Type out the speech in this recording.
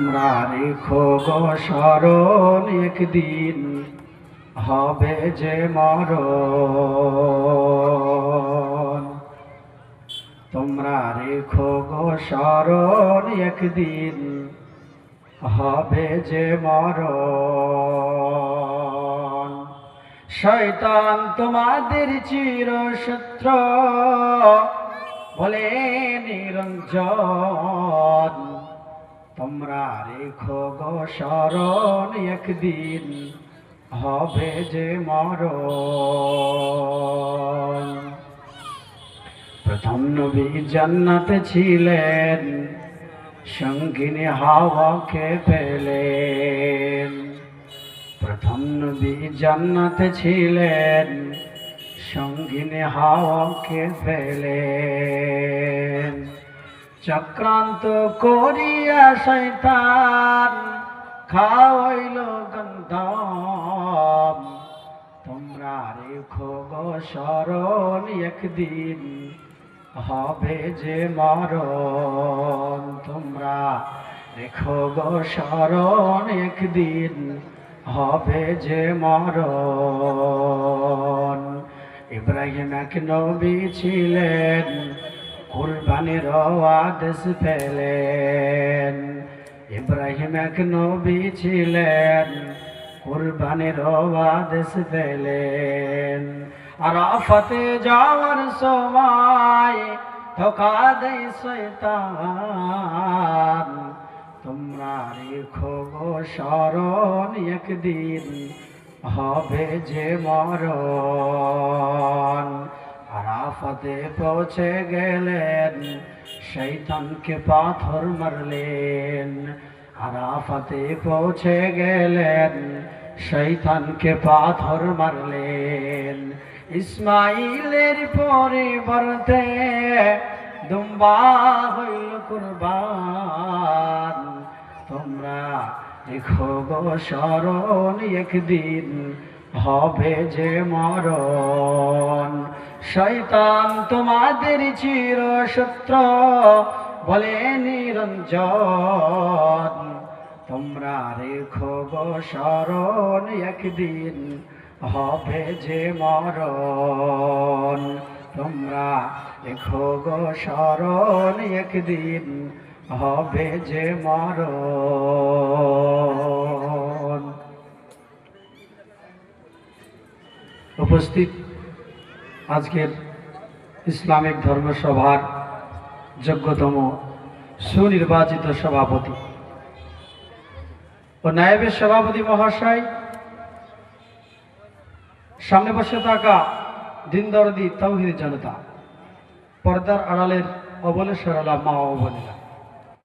তোমরা রেখো গো একদিন, হবে যে মরণ। তোমরা রেখো গো স্মরণ একদিন, হবে যে মরণ। শয়তান তোমাদের চিরশত্র, বলে নিরঞ্জন। তোমরা রেখো গো স্মরণ একদিন, হবে যে মরণ। প্রথম নবী জান্নাতে ছিলেন, সঙ্গিনী হাওয়াকে পেলেন প্রথম নবী জান্নাতে ছিলেন, সঙ্গিনী হাওয়াকে পেলেন চক্রান্ত করিয়া শৈতান খাওয়াইল গন্ধম। তোমরা রেখো গো স্মরণ একদিন হবে যে মরণ। তোমরা রেখো গো স্মরণ একদিন হবে যে মরণ। ইব্রাহিম এক নবী ছিলেন কুরবানির আদেশ পেলেন। ইব্রাহিম এক নবী ছিলেন। কুরবানির আদেশ পেলেন। আর আফতে যাওয়ার সময় ধোকা দেয় শয়তান। তোমরা রেখো গো স্মরণ একদিন হবে যে মরণ। আরাফতে পৌঁছে গেলেন শৈতানকে পাথর মারলেন। আরাফতে পৌঁছে গেলেন শৈতানকে পাথর মারলেন। ইসমাইলের পরিবর্তে দুম্বা হইল কুরবান। তোমরা রেখো গো স্মরণ একদিন হবে যে মরণ। শয়তান তোমাদের চির সূত্র বলে নিরঞ্জন। তোমরা রেখো স্মরণ একদিন হবে যে মরণ। তোমরা রেখো স্মরণ একদিন হবে যে মরণ। উপস্থিত আজকের ইসলামিক ধর্মসভার যোগ্যতম সুনির্বাচিত সভাপতি ও নায়েবের সভাপতি মহাশয়। সামনে বসে থাকা দিনদরদি তৌহিদ জনতা, পর্দার আড়ালের অবলেশ্বর আলা মা বোনেরা।